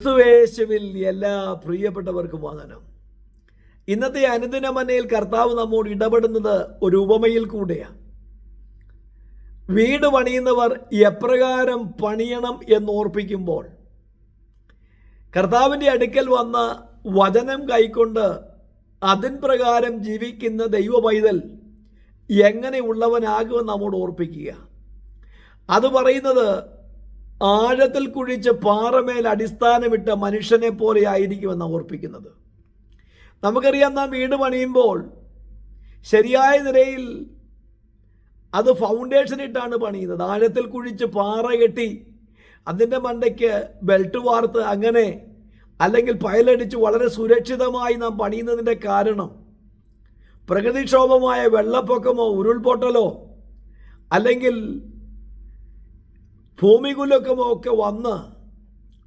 ക്രിസ്തുവേശുവിൽ എല്ലാ പ്രിയപ്പെട്ടവർക്കും വന്ദനം. ഇന്നത്തെ അനുദിന മനയിൽ കർത്താവ് നമ്മോട് ഇടപെടുന്നത് ഒരു ഉപമയിൽ കൂടെയാണ്. വീട് പണിയുന്നവർ എപ്രകാരം പണിയണം എന്ന് ഓർപ്പിക്കുമ്പോൾ കർത്താവിന്റെ അടുക്കൽ വന്ന വചനം കൈക്കൊണ്ട് അതിൻ പ്രകാരം ജീവിക്കുന്ന ദൈവ പൈതൽ എങ്ങനെയുള്ളവനാകുമെന്ന് നമ്മോട് ഓർപ്പിക്കുക. അത് പറയുന്നത് ആഴത്തിൽ കുഴിച്ച് പാറമേൽ അടിസ്ഥാനമിട്ട മനുഷ്യനെ പോലെ ആയിരിക്കുമെന്ന് ഓർപ്പിക്കുന്നത്. നമുക്കറിയാം നാം വീട് പണിയുമ്പോൾ ശരിയായ നിലയിൽ അത് ഫൗണ്ടേഷൻ ഇട്ടാണ് പണിയുന്നത്. ആഴത്തിൽ കുഴിച്ച് പാറ കെട്ടി അതിന്റെ മണ്ടയ്ക്ക് ബെൽറ്റ് വാർത്ത് അങ്ങനെ അല്ലെങ്കിൽ പയലടിച്ച് വളരെ സുരക്ഷിതമായി നാം പണിയുന്നതിന്റെ കാരണം പ്രകൃതിക്ഷോഭമായ വെള്ളപ്പൊക്കമോ ഉരുൾപൊട്ടലോ അല്ലെങ്കിൽ ഭൂമികുലക്കമോ ഒക്കെ വന്ന്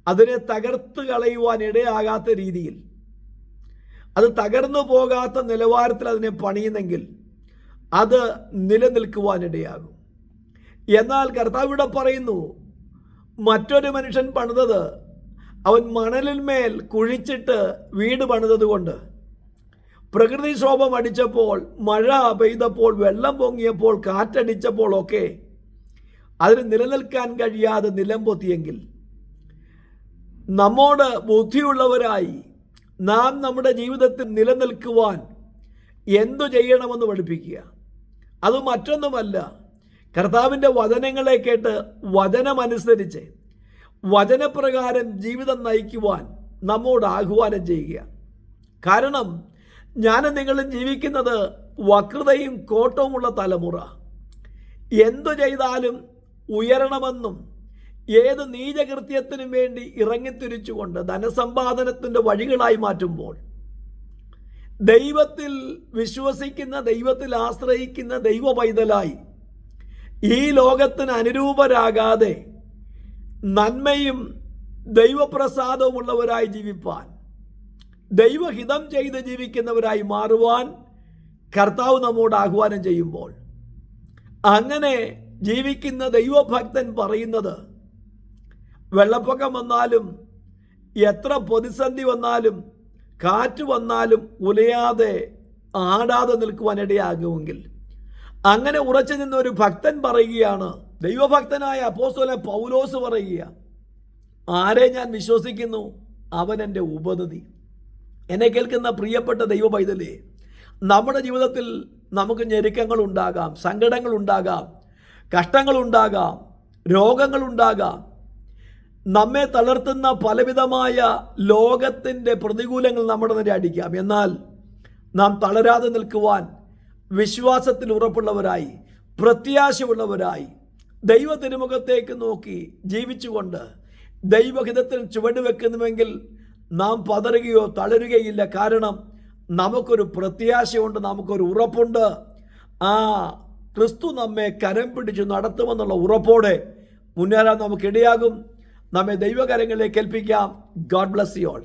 അതിനെ തകർത്ത് കളയുവാൻ ഇടയാകാത്ത രീതിയിൽ അത് തകർന്നു പോകാത്ത നിലവാരത്തിൽ അതിനെ പണിയുന്നെങ്കിൽ അത് നിലനിൽക്കുവാനിടയാകും എന്നാൽ കർത്താവ് ഇവിടെ പറയുന്നു മറ്റൊരു മനുഷ്യൻ പണിതത് അവൻ മണലിന്മേൽ കുഴിച്ചിട്ട് വീട് പണിതത് കൊണ്ട്. പ്രകൃതിക്ഷോഭം അടിച്ചപ്പോൾ മഴ പെയ്തപ്പോൾ വെള്ളം പൊങ്ങിയപ്പോൾ കാറ്റടിച്ചപ്പോൾ ഒക്കെ അതിന് നിലനിൽക്കാൻ കഴിയാതെ നിലംപൊത്തിയെങ്കിൽ നമ്മോട് ബുദ്ധിയുള്ളവരായി നാം നമ്മുടെ ജീവിതത്തിൽ നിലനിൽക്കുവാൻ എന്തു ചെയ്യണമെന്ന് പഠിപ്പിക്കുക. അത് മറ്റൊന്നുമല്ല കർത്താവിന്റെ വചനങ്ങളെ കേട്ട് വചനമനുസരിച്ച് വചനപ്രകാരം ജീവിതം നയിക്കുവാൻ നമ്മോട് ആഹ്വാനം ചെയ്യുക. കാരണം ഞാനും നിങ്ങളും ജീവിക്കുന്നത് വക്രതയും കോട്ടവുമുള്ള തലമുറ. എന്തു ചെയ്താലും ഉയരണമെന്നും ഏത് നീചകൃത്യത്തിനും വേണ്ടി ഇറങ്ങിത്തിരിച്ചുകൊണ്ട് ധനസമ്പാദനത്തിന്റെ വഴികളായി മാറ്റുമ്പോൾ ദൈവത്തിൽ വിശ്വസിക്കുന്ന ദൈവത്തിൽ ആശ്രയിക്കുന്ന ദൈവ പൈതലായി ഈ ലോകത്തിന് അനുരൂപരാകാതെ നന്മയും ദൈവപ്രസാദവുമുള്ളവരായി ജീവിപ്പാൻ ദൈവഹിതം ചെയ്ത് ജീവിക്കുന്നവരായി മാറുവാൻ കർത്താവ് നമ്മോട് ആഹ്വാനം ചെയ്യുമ്പോൾ അങ്ങനെ ജീവിക്കുന്ന ദൈവഭക്തൻ പറയുന്നത് വെള്ളപ്പൊക്കം വന്നാലും എത്ര പ്രതിസന്ധി വന്നാലും കാറ്റ് വന്നാലും ഉലയാതെ ആടാതെ നിൽക്കുവാനിടയാകുമെങ്കിൽ അങ്ങനെ ഉറച്ചു നിന്ന ഒരു ഭക്തൻ പറയുകയാണ് ദൈവഭക്തനായ അപ്പോസ്തലൻ പൗലോസ് പറയുക ആരെ ഞാൻ വിശ്വസിക്കുന്നു? അവൻ എന്റെ ഉപനതി എന്നെ കേൾക്കുന്ന പ്രിയപ്പെട്ട ദൈവ പൈതലേ നമ്മുടെ ജീവിതത്തിൽ നമുക്ക് ഞെരുക്കങ്ങൾ ഉണ്ടാകാം സങ്കടങ്ങൾ ഉണ്ടാകാം കഷ്ടങ്ങളുണ്ടാകാം രോഗങ്ങളുണ്ടാകാം. നമ്മെ തളർത്തുന്ന പലവിധമായ ലോകത്തിന്റെ പ്രതികൂലങ്ങൾ നമ്മുടെ നേരെ അടിക്കാം. എന്നാൽ നാം തളരാതെ നിൽക്കുവാൻ വിശ്വാസത്തിൽ ഉറപ്പുള്ളവരായി പ്രത്യാശയുള്ളവരായി ദൈവ തിരുമുഖത്തേക്ക് നോക്കി ജീവിച്ചുകൊണ്ട് ദൈവഹിതത്തിൽ ചുവട് വെക്കുന്നുവെങ്കിൽ നാം പതറുകയോ തളരുകയില്ല. കാരണം നമുക്കൊരു പ്രത്യാശയുണ്ട് നമുക്കൊരു ഉറപ്പുണ്ട്. ആ ക്രിസ്തു നമ്മെ കരം പിടിച്ച് നടത്തുമെന്നുള്ള ഉറപ്പോടെ മുന്നേറാൻ നമുക്കിടയാകും. നമ്മെ ദൈവകരങ്ങളിലേക്ക് ഏൽപ്പിക്കാം. God bless you all